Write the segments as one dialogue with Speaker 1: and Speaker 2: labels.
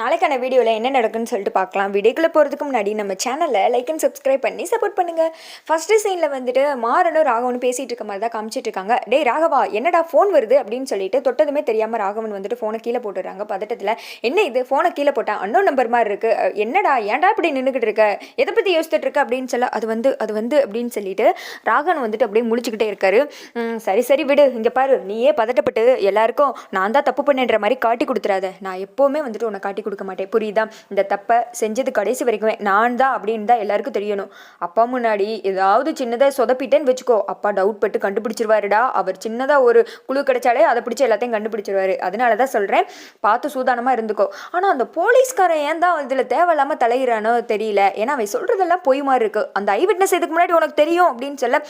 Speaker 1: நாளைக்கான வீடியோவில் என்ன நடக்குன்னு சொல்லிட்டு பார்க்கலாம். வீடியோக்குள்ளே போகிறதுக்கு முன்னாடி நம்ம சேனலை லைக் அண்ட் சப்ஸ்கிரைப் பண்ணி சப்போர்ட் பண்ணுங்கள் ஃபஸ்ட்டு சீனில் வந்துட்டு மாறனும் ராகவனும் பேசிகிட்டு இருக்க மாதிரி தான் காமிச்சிட்டு இருக்காங்க. டேய் ராகவா என்னடா ஃபோன் வருது? அப்படின்னு சொல்லிட்டு தொட்டதுமே தெரியாமல் ராகவன் வந்துட்டு ஃபோனை கீழே போட்டுடுறாங்க. பதட்டத்தில் என்ன இது? ஃபோனை கீழே போட்டால் அன்னோ நம்பர் மாதிரி இருக்குது என்னடா ஏன்டா இப்படி நின்றுக்கிட்டு இருக்க? எதை பற்றி யோசிச்சுட்டு இருக்க? அப்படின்னு சொல்ல அது வந்து அது வந்து அப்படின்னு சொல்லிட்டு ராகவன் வந்துட்டு அப்படியே முழிச்சுக்கிட்டே இருக்காரு. சரி சரி விடு. இங்கே பாரு. நீயே பதட்டப்பட்டு எல்லாருக்கும் நான் தான் தப்பு பண்ணேன்ற மாதிரி காட்டி கொடுத்துறாத. நான் எப்போவுமே வந்துட்டு உன்னை காட்டி கொடுக்க மாட்டேன் புரியுதா? இந்த தப்பை செஞ்சது கடைசி வரைக்குமே நான் தான் அப்படின்னு தான் எல்லாருக்கும் தெரியணும். அப்பா முன்னாடி ஏதாவது சின்னதாக சொதப்பிட்டேன்னு வச்சுக்கோ. அப்பா டவுட் பட்டு கண்டுபிடிச்சிருவாருடா. அவர் சின்னதாக ஒரு குழு கிடைச்சாலே அதை பிடிச்சி எல்லாத்தையும் கண்டுபிடிச்சிருவாரு. அதனால தான் சொல்கிறேன் பார்த்து சூதானமாக இருந்துக்கோ. ஆனால் அந்த போலீஸ்காரன் ஏன் தான் இதில் தேவையில்லாமல் தலையிறானோ தெரியல. ஏன்னா அவன் சொல்கிறதெல்லாம் பொய் மாதிரி இருக்குது அந்த ஐ விட்னஸ் இதுக்கு முன்னாடி உனக்கு தெரியும் அப்படின்னு சொல்ல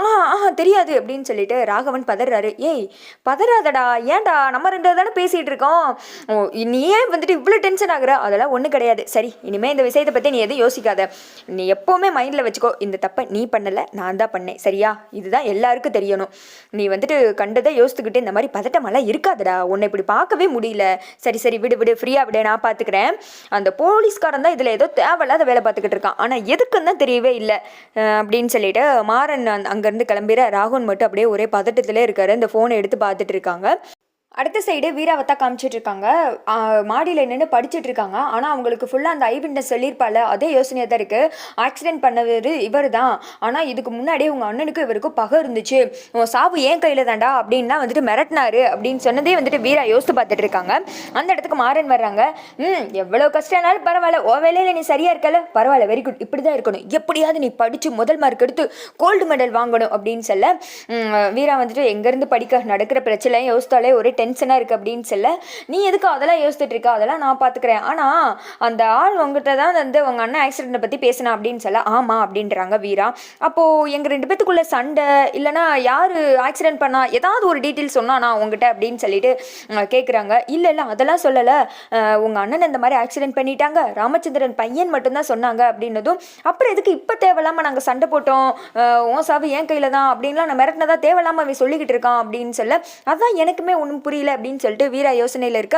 Speaker 1: ஆ ஆ தெரியாது அப்படின்னு சொல்லிட்டு ராகவன் பதறாரு. ஏய் பதறாதடா. ஏன்டா? நம்ம ரெண்டு தானே பேசிகிட்டு இருக்கோம். ஓ, நீ ஏன் வந்துட்டு இவ்வளோ டென்ஷன் ஆகுற அதெல்லாம் ஒன்றும் கிடையாது. சரி இனிமேல் இந்த விஷயத்தை பற்றி நீ எதுவும் யோசிக்காத. நீ எப்போவுமே மைண்டில் வச்சுக்கோ இந்த தப்பை நீ பண்ணலை நான் தான் பண்ணேன். சரியா? இதுதான் எல்லாருக்கும் தெரியணும். நீ வந்துட்டு கண்டதை யோசித்துக்கிட்டு இந்த மாதிரி பதட்டமெல்லாம் இருக்காதடா. உன்னை இப்படி பார்க்கவே முடியல. சரி சரி விடு விடு ஃப்ரீயாக விடு நான் பார்த்துக்கிறேன். அந்த போலீஸ்காரன் தான் இதில் ஏதோ தேவையில்லாத வேலை பார்த்துக்கிட்டு இருக்கான். ஆனால் எதுக்குன்னு தான் தெரியவே இல்லை. அப்படின்னு சொல்லிட்டு மாறன் அங்கேருந்து கிளம்பிற ராகுன் மட்டும் அப்படியே ஒரே பதட்டத்திலே இருக்காரு. இந்த ஃபோனை எடுத்து பார்த்துட்டு இருக்காங்க. அடுத்த சைடு வீராவத்தா காமிச்சிட்டு இருக்காங்க மாடியில் நின்று படிச்சுட்டு இருக்காங்க ஆனால் அவங்களுக்கு ஃபுல்லாக அந்த ஐ சொல்லியிருப்பால அதே யோசனையாக தான் இருக்குது ஆக்சிடென்ட் பண்ணவர் இவர் தான் ஆனால் இதுக்கு முன்னாடியே உங்கள் அண்ணனுக்கு இவருக்கும் பகை இருந்துச்சு. உன் சாவு ஏன் கையில் தாண்டா? அப்படின்லாம் வந்துட்டு மிரட்டினாரு. அப்படின்னு சொன்னதே வந்துட்டு வீரா யோசித்து பார்த்துட்டு இருக்காங்க அந்த இடத்துக்கு மாறன் வர்றாங்க. ம் எவ்வளோ கஷ்டம்னாலும் பரவாயில்ல. ஓ வேலையில் நீ சரியாக இருக்கல. பரவாயில்ல வெரி குட் இப்படி தான் இருக்கணும். எப்படியாவது நீ படித்து முதல் மார்க் எடுத்து கோல்டு மெடல் வாங்கணும். அப்படின்னு சொல்ல வீரா வந்துட்டு எங்கேருந்து படிக்க நடக்கிற பிரச்சனை யோசித்தாலே ஒரே டென்ஷனாக இருக்குது அப்படின்னு சொல்ல நீ எதுக்கு அதெல்லாம் யோசிச்சுட்டு இருக்க? அதெல்லாம் நான் பார்த்துக்கிறேன் ஆனால் அந்த ஆள் உங்ககிட்ட தான் வந்து உங்கள் அண்ணன் ஆக்சிடெண்ட்டை பற்றி பேசினா அப்படின்னு சொல்ல ஆமாம் அப்படின்றாங்க வீரா. அப்போது எங்கள் ரெண்டு பேத்துக்குள்ளே சண்டை இல்லைனா யார் ஆக்சிடென்ட் பண்ணால் ஏதாவது ஒரு டீட்டெயில் சொன்னானா உங்ககிட்ட அப்படின்னு சொல்லிட்டு கேட்குறாங்க இல்லை இல்லை அதெல்லாம் சொல்லலை. உங்கள் அண்ணன் இந்த மாதிரி ஆக்சிடென்ட் பண்ணிட்டாங்க. ராமச்சந்திரன் பையன் மட்டும்தான் சொன்னாங்க அப்படின்னதும் அப்புறம் எதுக்கு இப்போ தேவையில்லாமல் நாங்கள் சண்டை போட்டோம்? ஓ சாவு என் கையில் தான். அப்படின்லாம் நான் மிரட்டினதான் தேவையில்லாமல் அவன் சொல்லிக்கிட்டு இருக்கான் அப்படின்னு சொல்ல அதான் எனக்குமே ஒன்றும் புரியல அப்படின்னு சொல்லிட்டு வீரா யோசனையில் இருக்க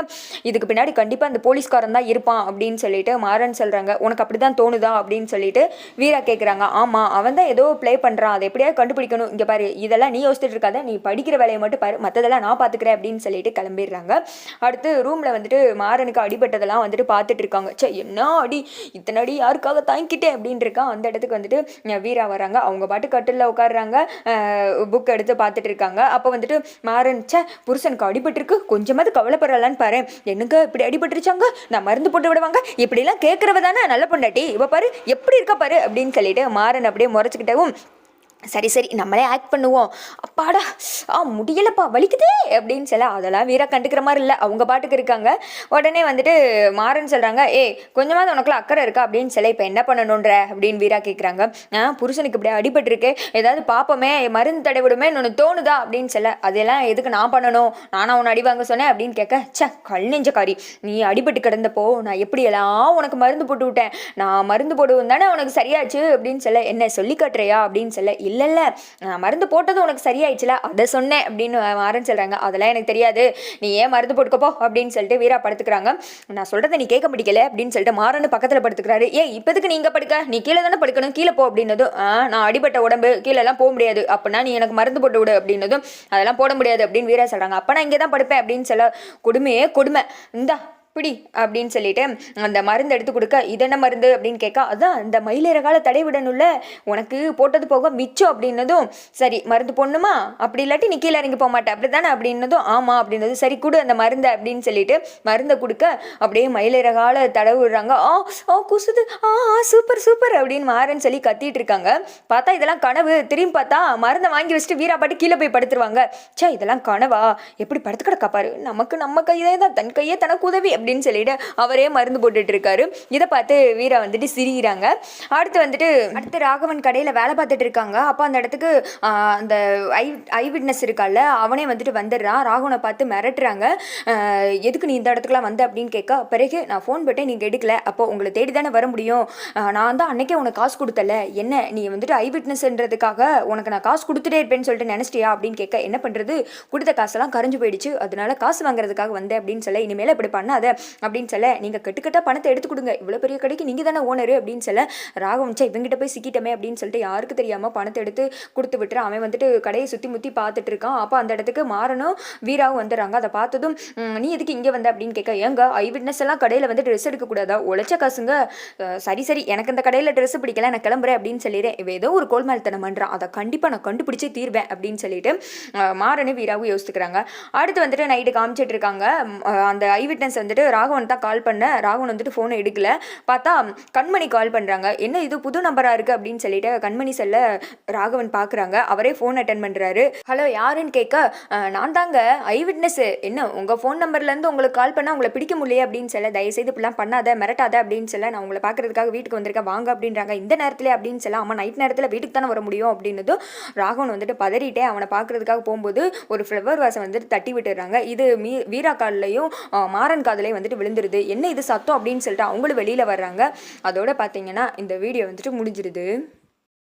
Speaker 1: இதுக்கு பின்னாடி கண்டிப்பாக அந்த போலீஸ்காரன் தான் இருப்பான் அப்படின்னு சொல்லிட்டு மாறன் சொல்கிறாங்க உனக்கு அப்படி தான் தோணுதா? அப்படின்னு சொல்லிட்டு வீரா கேட்குறாங்க ஆமாம் அவன் தான் ஏதோ ப்ளே பண்ணுறான் அதை எப்படியாவது கண்டுபிடிக்கணும். இங்கே பாரு இதெல்லாம் நீ யோசிச்சுட்டு இருக்காத. நீ படிக்கிற வேலையை மட்டும் பாரு. மற்றதெல்லாம் நான் பார்த்துக்கிறேன் அப்படின்னு சொல்லிட்டு கிளம்பிடுறாங்க. அடுத்து ரூமில் வந்துட்டு மாறனுக்கு அடிபட்டதெல்லாம் வந்துட்டு பார்த்துட்டு இருக்காங்க. சே என்ன அடி? இத்தனை அடி யாருக்காக தாங்கிக்கிட்டேன் அப்படின்னு இருக்கான். அந்த இடத்துக்கு வந்துட்டு வீரா வராங்க அவங்க பாட்டு கட்டிலில் உட்காடுறாங்க புக் எடுத்து பார்த்துட்டு இருக்காங்க. அப்போ வந்துட்டு மாறன் சே புருஷனுக்கு அடிபட்டிருக்கு. கொஞ்சமாவது கவலைப்படலான்னு பாரு என்னங்க இப்படி அடிபட்டுருச்சாங்க? நான் மருந்து போட்டு விடுவாங்க? இப்படிலாம் கேட்குறவ தானே? நல்ல பொண்டாட்டி. இவ பாரு எப்படி இருக்கா பாரு? அப்படின்னு சொல்லிட்டு மாறன் அப்படியே முறைச்சிக்கிட்டவும் சரி சரி நம்மளே ஆக்ட் பண்ணுவோம். அப்பாடா ஆ முடியலப்பா வலிக்குதே அப்படின்னு சொல்ல அதெல்லாம் வீரா கண்டுக்கிற மாதிரி இல்லை. அவங்க பாட்டுக்கு இருக்காங்க. உடனே வந்துட்டு மாறன் சொல்கிறாங்க ஏய் கொஞ்சமாவது உனக்குலாம் அக்கறை இருக்கா? அப்படின்னு சொல்ல இப்போ என்ன பண்ணணுன்ற அப்படின்னு வீரா கேட்குறாங்க ஆ புருஷனுக்கு இப்படி அடிபட்டிருக்கு. ஏதாவது பார்ப்போமே மருந்து தடவிடுமே ஒன்று தோணுதா? அப்படின்னு சொல்ல அதெல்லாம் எதுக்கு நான் பண்ணணும்? நானா உன்னை அடி வாங்க சொன்னேன்? அப்படின்னு கேட்க சே கல் நெஞ்சக்காரி நீ அடிபட்டு கிடந்தப்போ நான் எப்படியெல்லாம் உனக்கு மருந்து போட்டு விட்டேன்? நான் மருந்து போடுவோம் தானே உனக்கு சரியாச்சு? அப்படின்னு சொல்ல என்ன சொல்லி காட்டுறியா? அப்படின்னு சொல்ல இல்லை இல்லை நான் மருந்து போட்டது உனக்கு சரியாயிடுச்சுல அதை சொன்னேன் அப்படின்னு மாறன் சொல்கிறாங்க அதெல்லாம் எனக்கு தெரியாது. நீ ஏன் மருந்து போட்டுக்கப்போ அப்படின்னு சொல்லிட்டு வீரா படுத்துக்கிறாங்க. நான் சொல்கிறத நீ கேட்க பிடிக்கல அப்படின்னு சொல்லிட்டு மாறன் பக்கத்தில் படுத்துக்கிறாரு. ஏன் இப்போதுக்கு நீங்கள் படுக்க? நீ கீழே தானே படுக்கணும் கீழே போ அப்படின்னதும் நான் அடிபட்ட உடம்பு கீழெல்லாம் போக முடியாது. அப்படின்னா நீ எனக்கு மருந்து போட்டு விடு அப்படின்னதும் அதெல்லாம் போட முடியாது அப்படின்னு வீரா சொல்கிறாங்க அப்போ நான் இங்கே தான் படுப்பேன் அப்படின்னு சொல்ல கொடுமையே கொடுமை. இந்தா பிடி அப்படின்னு சொல்லிட்டு அந்த மருந்து எடுத்து கொடுக்க இதென்ன மருந்து அப்படின்னு கேட்க அதான் இந்த மயிலிறகால தடை விடணும்ல உனக்கு போட்டது போக மிச்சம் அப்படின்னதும் சரி மருந்து போடணுமா? அப்படி இல்லாட்டி நீ கீழே இறங்கி போக மாட்டேன் அப்படி தானே அப்படின்னதும் ஆமாம் அப்படின்னதும் சரி கொடு அந்த மருந்தை அப்படின்னு சொல்லிட்டு மருந்தை கொடுக்க அப்படியே மயிலிறகால தடவிடுறாங்க விடுறாங்க. ஆ ஆ குசுது ஆ ஆ சூப்பர் சூப்பர் அப்படின்னு மாறன்னு சொல்லி கத்திட்டு இருக்காங்க. பார்த்தா இதெல்லாம் கனவு. திரும்பி பார்த்தா மருந்தை வாங்கி வச்சுட்டு வீரா பாட்டு கீழே போய் படுத்துருவாங்க. சே இதெல்லாம் கனவா? எப்படி படுத்து கிடக்கா பாரு? நமக்கு நம்ம கையே தான் தன் கையே தனக்கு உதவி அப்படின்னு சொல்லிட்டு அவரே மருந்து போட்டுட்டு இருக்காரு இதை பார்த்து வீரா வந்துட்டு சிரிக்கிறாங்க. அடுத்து வந்துட்டு அடுத்து ராகவன் கடையில் வேலை பார்த்துட்டு இருக்காங்க. அப்போ அந்த இடத்துக்கு அந்த ஐ ஐ விட்னஸ் இருக்கால அவனே வந்துட்டு வந்துடுறான். ராகவனை பார்த்து மிரட்டுறாங்க. எதுக்கு நீ இந்த இடத்துக்குலாம் வந்த அப்படின்னு கேட்க பிறகு நான் ஃபோன் போட்டேன் நீங்கள் எடுக்கல. அப்போ உங்களை தேடி தானே வர முடியும். நான் தான் அன்னைக்கே உனக்கு காசு கொடுத்தல. என்ன நீ வந்துட்டு ஐ விட்னஸ்ன்றதுக்காக உனக்கு நான் காசு கொடுத்துட்டே இருப்பேன்னு சொல்லிட்டு நினச்சிட்டியா அப்படின்னு கேட்க என்ன பண்ணுறது கொடுத்த காசெல்லாம் கரைஞ்சு போயிடுச்சு. அதனால காசு வாங்குறதுக்காக வந்தேன் அப்படின்னு சொல்ல இனிமேல் இப்படி பண்ணாத. அப்படின்னு சொல்ல நீங்கள் கட்டுக்கட்டாக பணத்தை எடுத்து கொடுங்க. இவ்வளோ பெரிய கடைக்கு நீங்கள் தானே ஓனர் அப்படின்னு சொல்ல ராகவன்ச்சா இவங்ககிட்ட இவங்கிட்ட போய் சிக்கிட்டமே அப்படின்னு சொல்லிட்டு யாருக்கு தெரியாமல் பணத்தை எடுத்து கொடுத்து விட்டுறான் அவன் வந்துட்டு கடையை சுற்றி முற்றி பார்த்துட்டு இருக்கான். அப்போ அந்த இடத்துக்கு மாறனும் வீராவும் வந்துடுறாங்க. அதை பார்த்ததும் நீ எதுக்கு இங்கே வந்த? அப்படின்னு கேட்க ஏங்க ஐ விட்னஸ் எல்லாம் கடையில் வந்து ட்ரெஸ் எடுக்கக்கூடாதா? உழைச்ச காசுங்க. சரி சரி எனக்கு இந்த கடையில் ட்ரெஸ் பிடிக்கல நான் கிளம்புறேன் அப்படின்னு சொல்லிடுறேன் இவ ஏதோ ஒரு கோல்மால்தனம் பண்ணுறான் அதை கண்டிப்பாக நான் கண்டுபிடிச்சே தீர்வேன் அப்படின்னு சொல்லிட்டு மாறனும் வீராவும் யோசிச்சுக்கிறாங்க. அடுத்து வந்துட்டு நைட்டு காமிச்சிட்டு இருக்காங்க. அந்த ஐ விட்னஸ் வந்துட்டு ராகவன் தான் கால் பண்ண. ராகவன் வந்துட்டு ஃபோனை எடுக்கல. பார்த்தா கண்மணி கால் பண்ணுறாங்க என்ன இது புது நம்பராக இருக்குது அப்படின்னு சொல்லிட்டு கண்மணி செல்ல ராகவன் பார்க்குறாங்க அவரே ஃபோன் அட்டன் பண்ணுறாரு ஹலோ யாருன்னு கேட்க நான் தாங்க. ஐ விட்னஸ் என்ன உங்கள் ஃபோன் நம்பர்லேருந்து உங்களுக்கு கால் பண்ணால் உங்களை பிடிக்க முடியல அப்படின்னு சொல்ல தயவுசெய்து இப்படிலாம் பண்ணாத மிரட்டாத. அப்படின்னு சொல்ல நான் உங்களை பார்க்கறதுக்காக வீட்டுக்கு வந்திருக்கேன். வாங்க அப்படின்றாங்க. இந்த நேரத்தில் அப்படின்னு சொல்ல ஆமாம் நைட் நேரத்தில் வீட்டுக்கு தானே வர முடியும் அப்படின்னதும் ராகவன் வந்துட்டு பதறிட்டே அவனை பார்க்கறதுக்காக போகும்போது ஒரு ஃப்ளவர் வாசம் வந்துட்டு தட்டி விட்டுறாங்க. இது மீ வீரா கால்லையும் மாறன் காதலையும் வந்துட்டு விழுந்துருது. என்ன இது சத்தம் அப்படின்னு சொல்லிட்டு அவங்களும் வெளியில் வர்றாங்க. அதோட பார்த்தீங்கன்னா இந்த வீடியோ வந்துட்டு முடிஞ்சிருது.